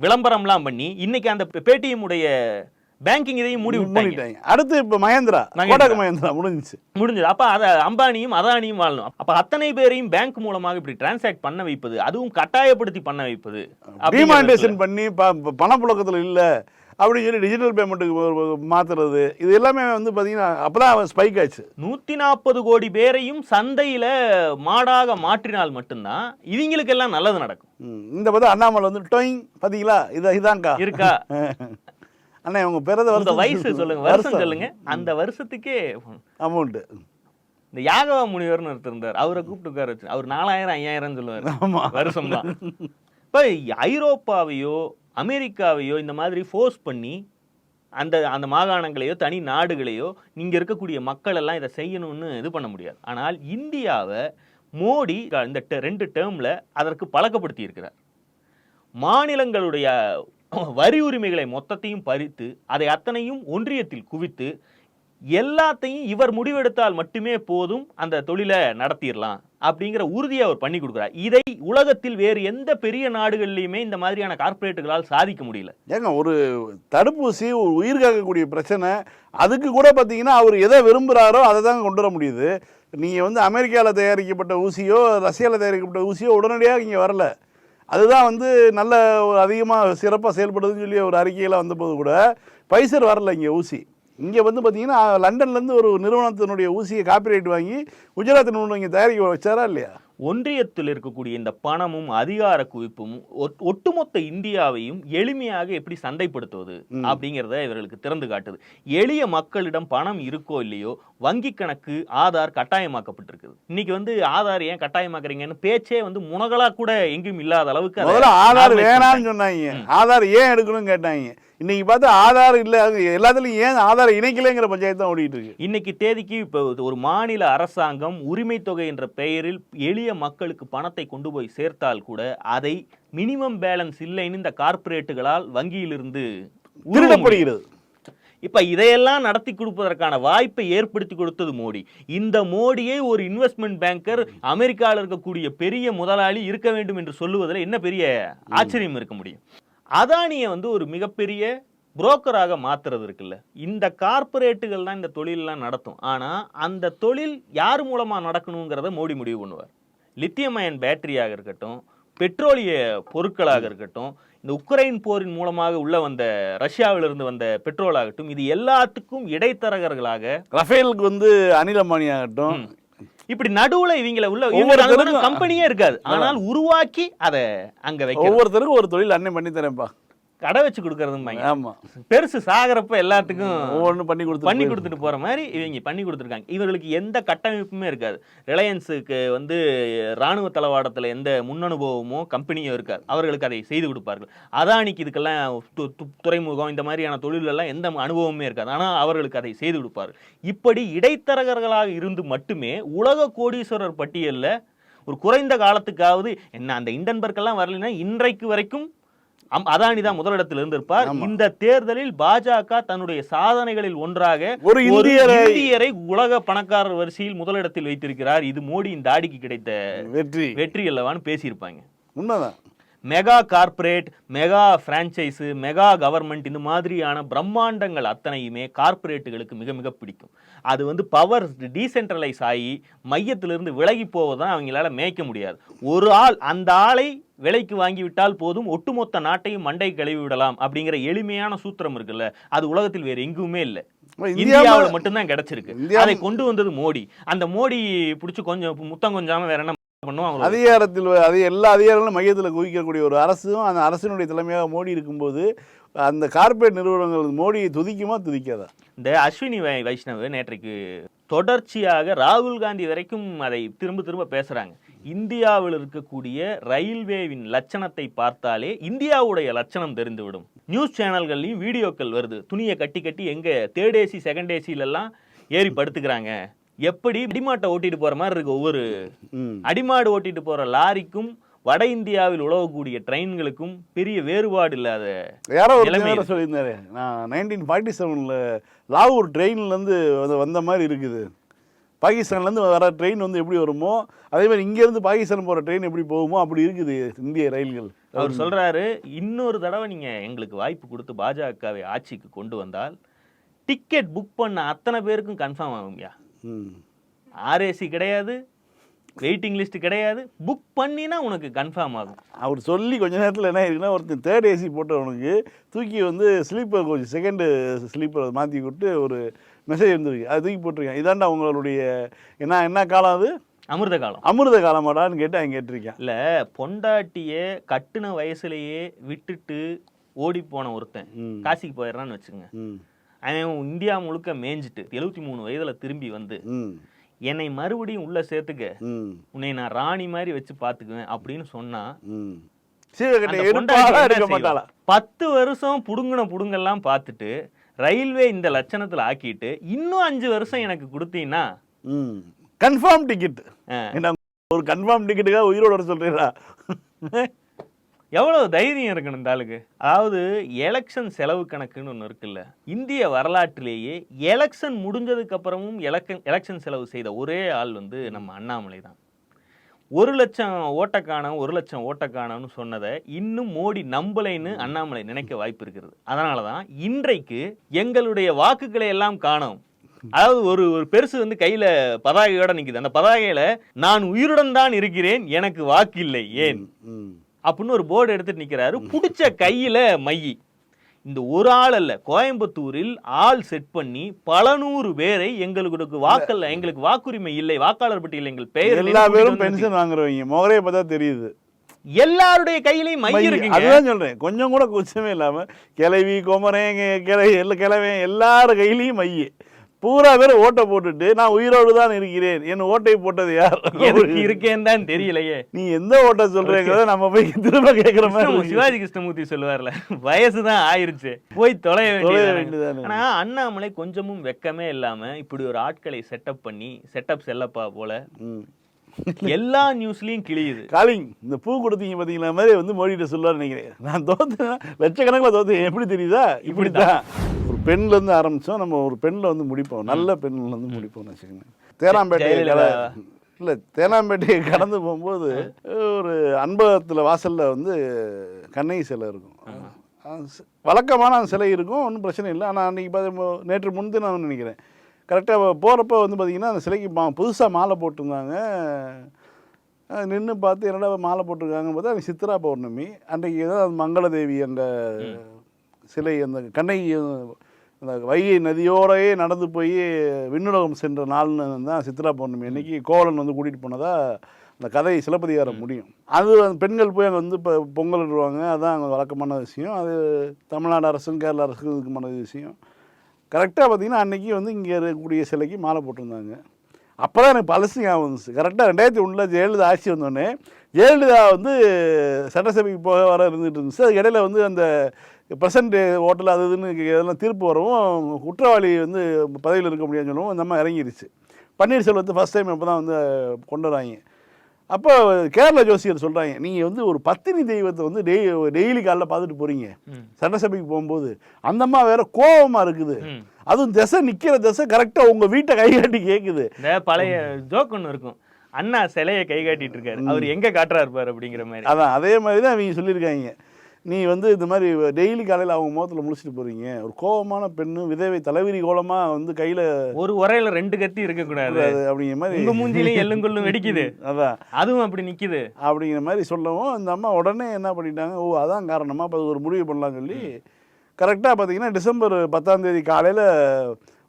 விளம்பரம்லாம் பண்ணி இன்னைக்கு அந்த பேடிஎம் உடைய பேங்கிங் இதையும் மூடி விட்டாங்க. அடுத்து இப்ப மகேந்திரா. கோடக் மகேந்திரா முடிஞ்சுச்சு. முடிஞ்சது. அப்ப அத அம்பானியும் அதானியும் வாழணும். அப்ப அத்தனை பேரையும் பேங்க் மூலமாக இப்படி டிரான்சாக்ட் பண்ண வைப்பது அதுவும் கட்டாயப்படுத்தி பண்ண வைப்பது டிமாண்டேஷன் பண்ணி பணப்புழக்கத்துல இல்ல அப்படின்னு சொல்லி டிஜிட்டல் பேமெண்ட்டுக்கு மாத்துறது இது எல்லாமே வந்து பாத்தீங்கன்னா அப்பதான் ஸ்பைக் ஆச்சு. நூத்தி நாற்பது கோடி பேரையும் சந்தையில மாடாக மாற்றினால் மட்டும்தான் இவங்களுக்கெல்லாம் நல்லது நடக்கும். இந்த பார்த்தா அண்ணாமலை வந்து டொயிங் பாத்தீங்களா? இது இதான்க்கா. இருக்கா? அண்ணா இவங்க பிறந்த அந்த வயசு வருஷம் சொல்லுங்க. வருஷம் சொல்லுங்க. அந்த வருஷத்துக்கே அமௌண்ட் இந்த யாகவா முனிவர்னு ஒருத்தர் இருந்தார். அவரை கூப்பிட்டு உட்கார வச்சு அவர் நாலாயிரம் ஐயாயிரம் சொல்லுவார். ஆமா. வருஷம் தான் இப்போ ஐரோப்பாவையோ அமெரிக்காவையோ இந்த மாதிரி ஃபோர்ஸ் பண்ணி அந்த அந்த மாகாணங்களையோ தனி நாடுகளையோ இங்க இருக்கக்கூடிய மக்கள் எல்லாம் இதை செய்யணும்னு இது பண்ண முடியாது. ஆனால் இந்தியாவை மோடி இந்த ரெண்டு டேர்ம்ல அதற்கு பழக்கப்படுத்தி இருக்கிறார் மாநிலங்களுடைய வரி உரிமைகளை மொத்தத்தையும் பறித்து அதை அத்தனையும் ஒன்றியத்தில் குவித்து எல்லாத்தையும் இவர் முடிவெடுத்தால் மட்டுமே போதும் அந்த தொழிலை நடத்திடலாம் அப்படிங்கிற உறுதியை அவர் பண்ணி கொடுக்குறார். இதை உலகத்தில் வேறு எந்த பெரிய நாடுகள்லையுமே இந்த மாதிரியான கார்ப்பரேட்டுகளால் சாதிக்க முடியல. ஏங்க ஒரு தடுப்பூசி ஒரு உயிர் காக்கக்கூடிய பிரச்சனை அதுக்கு கூட பார்த்தீங்கன்னா அவர் எதை விரும்புகிறாரோ அதை தான் கொண்டு வர முடியுது. நீங்கள் வந்து அமெரிக்காவில் தயாரிக்கப்பட்ட ஊசியோ ரஷ்யாவில் தயாரிக்கப்பட்ட ஊசியோ உடனடியாக இங்கே வரல. அதுதான் வந்து நல்ல ஒரு அதிகமாக சிறப்பாக செயல்படுதுன்னு சொல்லி ஒரு அறிக்கையில் வந்தபோது கூட பைசர் வரல இங்கே ஊசி. இங்கே வந்து பார்த்தீங்கன்னா லண்டன்லேருந்து ஒரு நிறுவனத்தினுடைய ஊசியை காப்பிரைட் வாங்கி குஜராத் நிறுவனம் இங்கே தயாரிக்க வச்சாரா இல்லையா? ஒன்றியத்தில் இருக்கக்கூடிய இந்த பணமும் அதிகார குவிப்பும் ஒட்- ஒட்டுமொத்த இந்தியாவையும் எளிமையாக எப்படி சந்தைப்படுத்துவது அப்படிங்கிறத இவர்களுக்கு திறந்து காட்டுது. எளிய மக்களிடம் பணம் இருக்கோ இல்லையோ வங்கி கணக்கு ஆதார் கட்டாயமாக்கப்பட்டிருக்குது. இன்னைக்கு வந்து ஆதார் ஏன் கட்டாயமாக்குறீங்கன்னு பேச்சே வந்து முனகளா கூட எங்கேயும் இல்லாத அளவுக்கு ஆதார் வேணாம்னு சொன்னாங்க. ஆதார் ஏன் எடுக்கணும்னு கேட்டாங்க. இன்னைக்கு பார்த்தா ஆதார் இல்லை. எல்லாத்துலயும் ஏன் ஆதார் இணைக்கலைங்கிற பஞ்சாயத்து தான் ஓடிட்டு இருக்கு. இன்னைக்கு தேதிக்கு இப்போ ஒரு மாநில அரசாங்கம் உரிமை தொகை என்ற பெயரில் எளிய மக்களுக்கு பணத்தை கொண்டு போய் சேர்த்தால் கூட அதை மினிமம் பேலன்ஸ் இல்லைன்னு இந்த கார்ப்பரேட்டுகளால் வங்கியிலிருந்து. திருடப்படுகிறது. இப்ப இதையெல்லாம் நடத்தி கொடுப்பதற்கான வாய்ப்பை ஏற்படுத்தி கொடுத்தது மோடி. இந்த மோடியை ஒரு இன்வெஸ்ட்மெண்ட் பேங்கர் அமெரிக்காவில் இருக்கக்கூடிய பெரிய முதலாளி இருக்க வேண்டும் என்று சொல்லுவதில் என்ன பெரிய ஆச்சரியம் இருக்க முடியும்? அதானியை வந்து ஒரு மிகப்பெரிய புரோக்கராக மாத்துறது இருக்குல்ல. இந்த கார்ப்பரேட்டுகள் தான் இந்த தொழிலெல்லாம் நடத்தும். ஆனா அந்த தொழில் யார் மூலமா நடக்கணுங்கிறத மோடி முடிவு பண்ணுவார். லித்தியம் அயன் பேட்டரியாக இருக்கட்டும் பெட்ரோலிய பொருட்களாக இருக்கட்டும் இந்த உக்ரைன் போரின் மூலமாக உள்ள வந்த ரஷ்யாவிலிருந்து வந்த பெட்ரோல் ஆகட்டும் இது எல்லாத்துக்கும் இடைத்தரகர்களாக ரஃபேலுக்கு வந்து அனில் அம்பானி ஆகட்டும் இப்படி நடுவுல இவங்கள உள்ள ஒவ்வொருத்தருக்கும் கம்பெனியே இருக்காது. ஆனால் உருவாக்கி அதை அங்க வைக்க ஒவ்வொருத்தருக்கும் ஒரு தொழில் அன்னை பண்ணி தரேன்ப்பா கடை வச்சு கொடுக்கறதும்பாங்க. ஆமா. பெருசு சாகரப்ப எல்லாத்துக்கும் ஒவ்வொன்றும் பண்ணி கொடுத்து பண்ணி கொடுத்துட்டு போற மாதிரி இவங்க பண்ணி கொடுத்துருக்காங்க. இவர்களுக்கு எந்த கட்டமைப்புமே இருக்காது. ரிலையன்ஸுக்கு வந்து ராணுவ தளவாடத்துல எந்த முன்னனுபவமோ கம்பெனியோ இருக்காது. அவர்களுக்கு அதை செய்து கொடுப்பார்கள். அதானிக்கு இதுக்கெல்லாம் துறைமுகம் இந்த மாதிரியான தொழிலெல்லாம் எந்த அனுபவமே இருக்காது. ஆனா அவர்களுக்கு அதை செய்து கொடுப்பார்கள். இப்படி இடைத்தரகர்களாக இருந்து மட்டுமே உலக கோடீஸ்வரர் பட்டியல்ல ஒரு குறைந்த காலத்துக்காவது என்ன அந்த இண்டன்பர்க் எல்லாம் வரலைன்னா இன்றைக்கு வரைக்கும் அதானி தான் முதலிடத்தில் இருந்திருப்பார். இந்த தேர்தலில் பாஜக தன்னுடைய சாதனைகளில் ஒன்றாக ஒரு இந்தியரை- உலக பணக்காரர் வரிசையில் முதலிடத்தில் வைத்திருக்கிறார். இது மோடியின் தாடிக்கு கிடைத்த வெற்றி. வெற்றி அல்லவான்னு பேசியிருப்பாங்க. உண்மைதான். Mega corporate mega franchise mega government இந்த மாதிரியான பிரம்மாண்டங்கள் அத்தனையுமே கார்ப்பரேட்டுகளுக்கு மிக மிக பிடிக்கும். அது வந்து பவர் டீசென்ட்ரலைஸ் ஆகி மையத்திலிருந்து விலகி போவதான் அவங்களால மேய்க்க முடியாது. ஒரு ஆள் அந்த ஆளை விலைக்கு வாங்கி விட்டால் போதும் ஒட்டுமொத்த நாட்டையும் மண்டை கழுவி விடலாம் அப்படிங்கிற எளிமையான சூத்திரம் இருக்குல்ல அது உலகத்தில் வேற எங்குமே இல்லை. இந்தியாவுல- மட்டும்தான் கிடைச்சிருக்கு. அதை கொண்டு வந்தது மோடி. அந்த மோடி பிடிச்சி கொஞ்சம் முத்தம் கொஞ்சாம வேற என்ன பண்ணுவாங்க அதிகாரத்தில் அது எல்லா அதிகாரங்களும் மையத்தில் குவிக்கக்கூடிய ஒரு அரசும் அந்த அரசினுடைய தலைமையாக மோடி இருக்கும்போது அந்த கார்ப்பரேட் நிறுவனங்கள் மோடியை துதிக்குமா துதிக்காதா? இந்த அஸ்வினி வைஷ்ணவ் நேற்றைக்கு தொடர்ச்சியாக ராகுல் காந்தி வரைக்கும் அதை திரும்ப திரும்ப பேசுறாங்க. இந்தியாவில் இருக்கக்கூடிய ரயில்வேவின் லட்சணத்தை பார்த்தாலே இந்தியாவுடைய லட்சணம் தெரிந்துவிடும். நியூஸ் சேனல்கள்லயும் வீடியோக்கள் வருது. துணியை கட்டி கட்டி எங்க தேர்ட் ஏசி செகண்ட் ஏசில எல்லாம் ஏறி படுத்துக்கிறாங்க. எப்படி அடிமாட்டை ஓட்டிட்டு போற மாதிரி இருக்கு ஒவ்வொரு அடிமாடு ஓட்டிட்டு போற லாரிக்கும் வட இந்தியாவில் உழவக்கூடிய ட்ரெயின்களுக்கும் பெரிய வேறுபாடு இல்லாத யாரோ ஒரு நேரம். சொல்லியிருந்தாரு. நான் நைன்டீன் ஃபார்ட்டி செவனில் லாகூர் ட்ரெயின்லேருந்து வந்த மாதிரி இருக்குது. பாகிஸ்தான்லேருந்து வர ட்ரெயின் வந்து எப்படி வருமோ அதே மாதிரி இங்கேருந்து பாகிஸ்தான் போகிற ட்ரெயின் எப்படி போகுமோ அப்படி இருக்குது இந்திய ரயில்கள். அவர் சொல்றாரு இன்னொரு தடவை நீங்க எங்களுக்கு வாய்ப்பு கொடுத்து பாஜகவை ஆட்சிக்கு கொண்டு வந்தால் டிக்கெட் புக் பண்ண அத்தனை பேருக்கும் கன்ஃபார்ம் ஆகும்யா? ம் ஆர்ஏசி கிடையாது வெயிட்டிங் லிஸ்ட் கிடையாது. புக் பண்ணினா உனக்கு கன்ஃபார்ம் ஆகும். அவர் சொல்லி கொஞ்ச நேரத்தில் என்ன இருக்குன்னா ஒருத்தன் தேர்ட் ஏசி போட்டவனுக்கு தூக்கி வந்து ஸ்லீப்பர் கொஞ்சம் செகண்டு ஸ்லீப்பர் மாற்றி விட்டு ஒரு மெசேஜ் இருந்திருக்கு அது தூக்கி போட்டிருக்கேன். இதாண்டா உங்களுடைய என்ன என்ன காலம் அது? அமிர்த காலம். அமிர்த காலமாடான்னு கேட்டு அவன் கேட்டிருக்கேன். இல்ல பொண்டாட்டிய கட்டுன வயசுலயே விட்டுட்டு ஓடி போன ஒருத்தன். ம். காசிக்கு போயிடுறான்னு வச்சுங்க ம். அவன் இந்தியா முழுக்க மேய்ஞ்சிட்டு எழுபத்தி மூணு வயதுல திரும்பி வந்து என்னை மறுபடியும் உள்ள சேர்த்துக்க. உன்னை நான் ராணி மாதிரி வச்சு பாத்துக்குவேன் அப்படின்னு சொன்னா பத்து வருஷம் புடுங்கின புடுங்கெல்லாம் பார்த்துட்டு ரயில்வே இந்த லட்சணத்துல ஆக்கிட்டு இன்னும் அஞ்சு வருஷம் எனக்கு கொடுத்தீங்கன்னா கன்ஃபார்ம் டிக்கெட் ஒரு கன்ஃபார்ம் டிக்கெட்டுக்காக உயிரோட சொல்றீங்களா? எவ்வளோ தைரியம் இருக்கணும் இந்த ஆளுக்கு? அதாவது எலெக்ஷன் செலவு கணக்குன்னு ஒன்று இருக்குல்ல. இந்திய வரலாற்றிலேயே எலெக்ஷன் முடிஞ்சதுக்கப்புறமும் எலெக்ஷன் செலவு செய்த ஒரே ஆள் வந்து நம்ம அண்ணாமலை தான். ஒரு லட்சம் ஓட்டக்கானம் ஒரு லட்சம் ஓட்டக்கானம்னு சொன்னதை இன்னும் மோடி நம்பலைன்னு அண்ணாமலை நினைக்க வாய்ப்பு இருக்கிறது. அதனால தான் இன்றைக்கு எங்களுடைய வாக்குகளை எல்லாம் காணோம். அதாவது ஒரு ஒரு பெருசு வந்து கையில பதாகையோட நிக்குது. அந்த பதாகையில நான் உயிருடன் தான் இருக்கிறேன் எனக்கு வாக்கு இல்லை ஏன்? அப்படின்னு ஒரு போர்டு எடுத்துட்டு நிக்கிறாரு. புடிச்ச கையில மையி. இந்த ஒரு ஆள் அல்ல கோயம்புத்தூரில் ஆள் செட் பண்ணி பல நூறு பேரை எங்களுக்கு வாக்கல்ல எங்களுக்கு வாக்குரிமை இல்லை வாக்காளர் பட்டியல் எங்கள் பெயர் எல்லா பேரும் பென்ஷன் வாங்குறவங்க. முகரையை பார்த்தா தெரியுது. எல்லாருடைய கையிலையும் மை இருக்குங்க. அதுதான் சொல்றேன். கொஞ்சம் கூட குச்சமே இல்லாம கிளவி குமரன் கிளவி எல்லா கிளவன் எல்லார் கையிலையும் மைய. பூரா பேர் ஓட்டை போட்டுட்டு நான் உயிரோடு தான் இருக்கிறேன் என் ஓட்டை போட்டது யார் இருக்கேன்னு தான் தெரியலையே நீ எந்த ஓட்டை சொல்றீங்கிறத நம்ம போய் திரும்ப கேட்கிற மாதிரி. சிவாஜி கிருஷ்ணமூர்த்தி சொல்லுவார்ல வயசுதான் ஆயிருச்சு போய் தொலைய வேண்டியது. ஆனா அண்ணாமலை கொஞ்சமும் வெக்கமே இல்லாம இப்படி ஒரு ஆட்களை செட்டப் பண்ணி செட்டப் செல்லப்பா போல. எல்லா நியூஸ்லயும் கிழியுது. காலிங் இந்த பூ கொடுத்தீங்க பார்த்தீங்களா மாதிரி வந்து மோடிட்ட சொல்லுவார் நினைக்கிறேன். நான் தோத்தேன் லட்சக்கணக்கில் தோத்தேன் எப்படி தெரியுதா? இப்படி தான் ஒரு பெண்லேருந்து ஆரம்பித்தோம் நம்ம ஒரு பெண்ணில் வந்து முடிப்போம். நல்ல பெண்ணில் வந்து முடிப்போம்னு வச்சுக்கோங்க. ஜெயலலிதா. இல்லை தேனாம்பேட்டையை கடந்து போகும்போது ஒரு அன்பகத்தில் வாசலில் வந்து கண்ணகி சிலை இருக்கும். வழக்கமான சிலை இருக்கும். ஒன்றும் பிரச்சனை இல்லை. ஆனால் அன்றைக்கி பார்த்து நேற்று முன்தினம் நினைக்கிறேன். கரெக்டாக போகிறப்ப வந்து பார்த்திங்கன்னா அந்த சிலைக்கு மா புதுசாக மாலை போட்டிருந்தாங்க. நின்று பார்த்து என்னடா மாலை போட்டிருக்காங்கன்னு பார்த்தா அது சித்ரா பௌர்ணமி. அன்றைக்கி அந்த மங்களதேவி அந்த சிலை அந்த கண்ணகி அந்த வைகை நதியோடையே நடந்து போய் விண்ணுலகம் சென்ற நாள்னு தான் சித்ரா பௌர்ணமி. அன்னைக்கு கோவலன் வந்து கூட்டிகிட்டு போனதா அந்த கதை சிலப்பதிகாரம் முடியும். அது வந்து பெண்கள் போய் அங்கே வந்து இப்போ பொங்கல் இடுவாங்க. அதான் அங்கே வழக்கமான விஷயம். அது தமிழ்நாடு அரசும் கேரள அரசுக்கும் இதுக்குமான விஷயம். கரெக்டாக பார்த்தீங்கன்னா அன்னைக்கு வந்து இங்கே இருக்கக்கூடிய சிலைக்கு மாலை போட்டிருந்தாங்க. அப்போ தான் எனக்கு பழசு ஞாபகம் வந்துச்சு. கரெக்டாக ரெண்டாயிரத்தி ஒன்றில் ஜெயலலிதா ஆட்சி வந்தோடனே ஜெயலலிதா வந்து சட்டசபைக்கு போக வர இருந்துகிட்டு இருந்துச்சு. அது இடையில வந்து அந்த ப்ரெசண்ட் ஹோட்டல் அது இதுன்னு இதெல்லாம் தீர்ப்பு வரவும் குற்றவாளி வந்து பதவியில் இருக்க முடியாதுன்னு சொல்லவும். இந்த அம்மா இறங்கிருச்சு. பன்னீர்செல்வத்தை ஃபஸ்ட் டைம் இப்போ தான் வந்து கொண்டு வராங்க அப்போ கேரள ஜோசியர் சொல்கிறாங்க நீங்கள் வந்து ஒரு பத்தினி தெய்வத்தை வந்து டெய் டெய்லி காலைல பார்த்துட்டு போகிறீங்க சட்டசபைக்கு போகும்போது அந்த அம்மா வேற கோபமாக இருக்குது. அதுவும் திசை நிற்கிற திசை கரெக்டாக உங்கள் வீட்டை கைகாட்டி கேட்குது இந்த பழைய ஜோக் ஒன்று இருக்கும். அண்ணா சிலையை கை காட்டிட்டு இருக்காரு. அவர் எங்க காட்டுறாரு பாரு அப்படிங்கிற மாதிரி. அதான் அதே மாதிரி தான் அவங்க சொல்லியிருக்காங்க. நீ வந்து இந்த மாதிரி டெய்லி காலையில் அவங்க முகத்தில் முடிச்சுட்டு போகிறீங்க ஒரு கோபமான பெண்ணு விதவை தலைவிரி கோலமாக வந்து கையில் ஒரு உரையில ரெண்டு கத்தி இருக்க கூடாது அப்படிங்கிற மாதிரி உங்க மூஞ்சிலையும் எள்ளுங்கொள்ளும் வெடிக்குது. அதான். அதுவும் அப்படி நிக்குது. அப்படிங்கிற மாதிரி சொல்லவும் அந்த அம்மா உடனே என்ன பண்ணிட்டாங்க? ஓ அதான் காரணமாக அப்போ ஒரு முடிவு பண்ணலாம்னு சொல்லி கரெக்டாக பார்த்தீங்கன்னா டிசம்பர் பத்தாம் தேதி காலையில்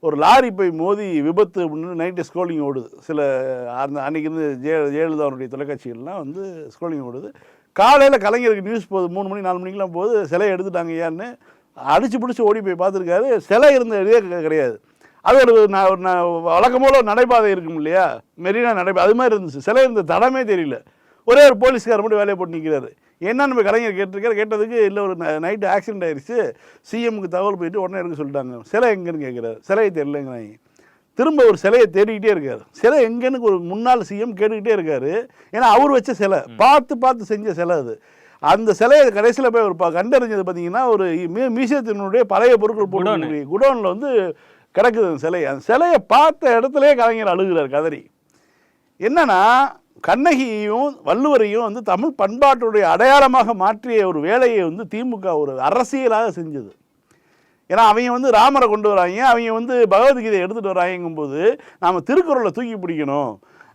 ஒரு லாரி போய் மோதி விபத்து அப்படின்னு நைட்டு ஸ்க்ரோலிங் ஓடுது. சில அந்த அன்னைக்கு இருந்து ஜெய ஜெயலலிதாவுடைய தொலைக்காட்சிகள்லாம் வந்து ஸ்க்ரோலிங் ஓடுது. காலையில் கலைஞருக்கு நியூஸ் போகுது மூணு மணி நாலு மணிக்கெலாம் போகுது சிலையை எடுத்துட்டாங்க ஏன்னு அடிச்சு பிடிச்சி ஓடி போய் பார்த்துருக்காரு. சிலை இருந்த இதே கிடையாது. அது ஒரு நான் ஒரு வழக்கம் போல் ஒரு நடைபாதை இருக்கும் இல்லையா? மெரினா நடைபாதை அது மாதிரி இருந்துச்சு. சிலை இருந்த தடமே தெரியல. ஒரே ஒரு போலீஸ்காரர் மட்டும் வேலையை போட்டு நிற்கிறாரு என்னன்னு நம்ம கலைஞர் கேட்டிருக்காரு. கேட்டதுக்கு இல்லை ஒரு நைட்டு ஆக்சிடென்ட் ஆயிடுச்சு சிஎம்க்கு தகவல் போயிட்டு உடனே எடுக்க சொல்லிட்டாங்க. சிலை எங்கேன்னு கேட்குறாரு. சிலையை தெரியலங்கிறாங்க. திரும்ப ஒரு சிலையை தேடிக்கிட்டே இருக்காரு. சிலை எங்கன்னு ஒரு முன்னாள் சிஎம் கேட்டுக்கிட்டே இருக்காரு. ஏன்னா அவர் வச்ச சிலை. பார்த்து பார்த்து செஞ்ச சிலை அது. அந்த சிலையை கடைசியில் போய் ஒரு கண்டறிஞ்சது பார்த்தீங்கன்னா ஒரு மியூ- மியூசியத்தினுடைய பழைய பொருட்கள் போட்டு குடோனில் வந்து கிடக்குது அந்த சிலை. அந்த சிலையை பார்த்த இடத்துலயே கலைஞர் அழுகிறார் கதறி. என்னன்னா கண்ணகியையும் வள்ளுவரையும் வந்து தமிழ் பண்பாட்டுடைய அடையாளமாக மாற்றிய ஒரு வேலையை வந்து திமுக ஒரு அரசியலாக செஞ்சது. ஏன்னா அவங்க வந்து ராமரை கொண்டு வராங்க அவங்க வந்து பகவத்கீதையை எடுத்துகிட்டு வராங்கும்போது நாம் திருக்குறளை தூக்கி பிடிக்கணும்.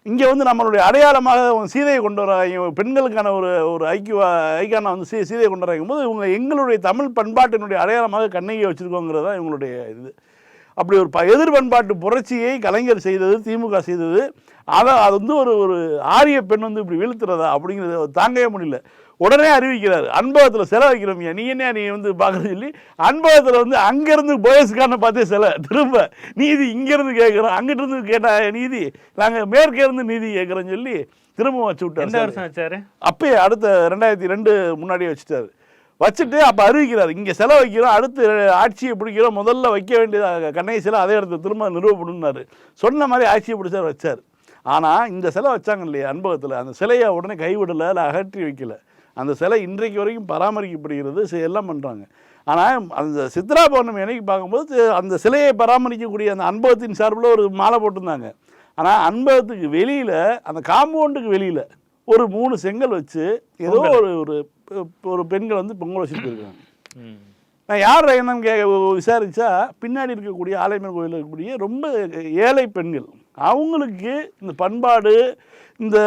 இங்கே வந்து நம்மளுடைய அடையாளமாக சீதையை கொண்டு வராங்க பெண்களுக்கான ஒரு ஒரு ஐக்கிய ஐக்கான வந்து சீ சீதையை கொண்டு வராங்க போது இவங்க எங்களுடைய தமிழ் பண்பாட்டினுடைய அடையாளமாக கண்ணகியை வச்சுருக்கோங்கிறது தான் இவங்களுடைய இது. அப்படி ஒரு ப எதிர் பண்பாட்டு புரட்சியை கலைஞர் செய்தது திமுக செய்தது அதை அது வந்து ஒரு ஒரு ஆரிய பெண் வந்து இப்படி வீழ்த்துறதா அப்படிங்கிறத தாங்கவே முடியல. உடனே அறிவிக்கிறார். அன்பகத்தில் செலை வைக்கிறோம்யா. நீ என்ன நீ வந்து பார்க்குறது சொல்லி அன்பகத்தில் வந்து அங்கேருந்து போயஸ்கான பார்த்தே சிலை. திரும்ப நீதி இங்கேருந்து கேட்குறோம் அங்கிட்டு இருந்து கேட்டா நீதி நாங்கள் மேற்கே இருந்து நீதி கேட்குறோன்னு சொல்லி திரும்ப வச்சு எந்த விட்டார் வருஷம் வச்சாரு? அப்பயே அடுத்த ரெண்டாயிரத்தி ரெண்டு முன்னாடியே வச்சுட்டாரு. வச்சுட்டு அப்போ அறிவிக்கிறார். இங்கே செலவு வைக்கிறோம் அடுத்து ஆட்சியை பிடிக்கிறோம் முதல்ல வைக்க வேண்டியது கண்ணகி சிலை அதே இடத்துல திரும்ப நிறுவப்படும்னாரு சொன்ன மாதிரி ஆட்சியை பிடிச்சார் வச்சார். ஆனால் இந்த சிலை வச்சாங்க இல்லையா அன்பகத்தில்? அந்த சிலையை உடனே கைவிடலை இல்லை அகற்றி வைக்கல. அந்த சிலை இன்றைக்கு வரைக்கும் பராமரிக்கப்படுகிறது எல்லாம் பண்ணுறாங்க ஆனால் அந்த சித்ரா பௌர்ணமி அன்னைக்கு பார்க்கும்போது அந்த சிலையை பராமரிக்கக்கூடிய அந்த அன்பகத்தின் சார்பில் ஒரு மாலை போட்டிருந்தாங்க. ஆனால் அன்பகத்துக்கு வெளியில் அந்த காம்பவுண்டுக்கு வெளியில் ஒரு மூணு செங்கல் வச்சு ஏதோ ஒரு ஒரு ஒரு பெண்கள் வந்து பொங்கல் வச்சுட்டு. நான் யார் என்னன்னு கே விசாரித்தா பின்னாடி இருக்கக்கூடிய ஆலயமன் கோயிலில் இருக்கக்கூடிய ரொம்ப ஏழை பெண்கள் அவங்களுக்கு இந்த பண்பாடு இந்த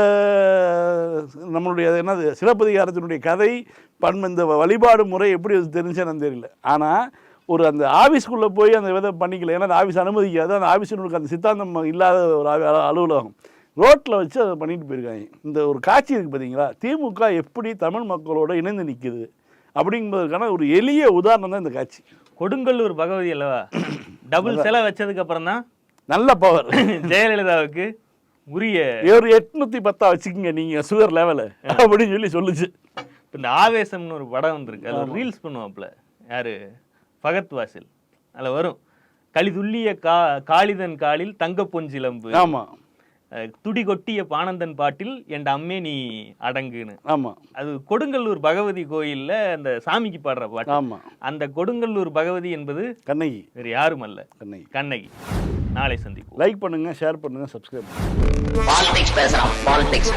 நம்மளுடைய என்னது சிலப்பதிகாரத்தினுடைய கதை பண் இந்த வழிபாடு முறை எப்படி அது தெரிஞ்சேன்னு தெரியல. ஆனால் ஒரு அந்த ஆஃபீஸ்க்குள்ளே போய் அந்த விதை பண்ணிக்கல. ஏன்னா அந்த ஆஃபீஸ் அனுமதிக்காது. அந்த ஆஃபீஸினுக்கு அந்த சித்தாந்தம் இல்லாத ஒரு அலு- அலு- அலுவலகம். ரோட்டில் வச்சு அதை பண்ணிட்டு போயிருக்காங்க. இந்த ஒரு காட்சி இருக்குது பார்த்தீங்களா திமுக எப்படி தமிழ் மக்களோட இணைந்து நிற்குது அப்படிங்கிறதுக்கான ஒரு எளிய உதாரணம் தான் இந்த காட்சி. கொடுங்கல்லூர் பகவதி அல்லவா? டபுள் சிலை வச்சதுக்கு அப்புறம் தான் நல்ல பவர் ஜெயலலிதாவுக்கு உரிய ஒரு எட்நூத்தி பத்தா வச்சுக்கோங்க நீங்க சுகர் லெவலு அப்படின்னு சொல்லி சொல்லுச்சு. இந்த ஆவேசம்னு ஒரு படம் வந்திருக்கு. அதில் ரீல்ஸ் பண்ணுவாப்ல யாரு? ஃபகத் வாசில். அதில் வரும். களிதுள்ளிய கா காளிதன் காலில் தங்க பொஞ்சிலம்பு ஆமா. அஹ், துடி கொட்டிய பானந்தன் பாட்டில் என் அம்மே நீ அடங்குன்னு. ஆமா. அது கொடுங்கல்லூர் பகவதி கோயில்ல அந்த சாமிக்கு பாடுற பாட்டு. ஆமா. அந்த கொடுங்கல்லூர் பகவதி என்பது கண்ணகி. வேறு யாரும் அல்ல கண்ணகி. கண்ணகி. நாளை சந்திப்போம். லைக் பண்ணுங்க ஷேர் பண்ணுங்க சப்ஸ்கிரைப் பண்ணுங்க. பாலிடிக்ஸ் பேசுறான் பாலிடிக்ஸ்